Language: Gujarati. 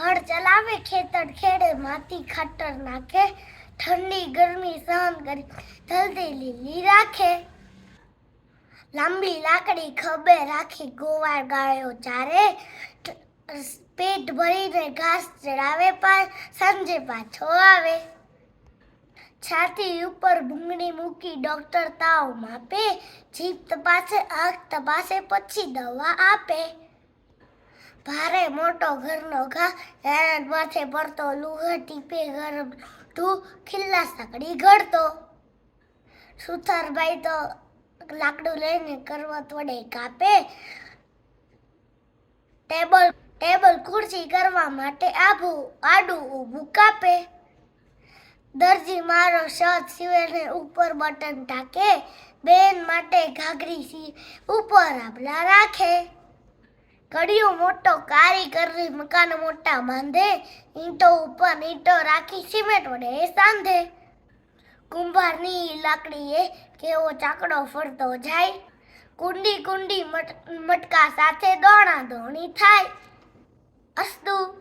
હળ ચલાવે, ખેતર ખેડે, માટી ખાતર નાખે, ઠંડી ગરમી સહન કરી, જલ્દી લીલી રાખે. લાંબી લાકડી ખભે રાખી ગોવાળ ગાળ્યો ચારે પેટ ભરીને ઘાસ ચડાવે પણ સાંજે પાછો આવે. છાતી ઉપર ભૂંગળી મૂકી ડોક્ટર તાવ માપે, જીભ તપાસે, આંખ તપાસે, પછી દવા આપે. ભારે મોટો ઘરનો ઘા હેરાન માથે પડતો લુહા ટીપે ગરમ તું ખિલ્લા સાંકડી ઘડતો. સુથારભાઈ તો લાકડું લઈને કરવત વડે કાપે. ટેબલ ટેબલ ખુરશી કરવા માટે આભું, આડું ઊભું કાપે. દરજી મારો શર્ટ સીવેને ઉપર બટન ઢાકે, બેન માટે ઘાઘરી સી ઉપર આભલા રાખે. કડિયો મોટો કારીગરી મકાન મોટા બાંધે, ઈંટો ઉપર ઈંટો રાખી સિમેન્ટ વડે સાંધે. કુંભારની લાકડીએ કેવો ચાકડો ફરતો જાય. કુંડી કુંડી મટ- મટકા સાથે દોણા દોણી થાય. અસ્તુ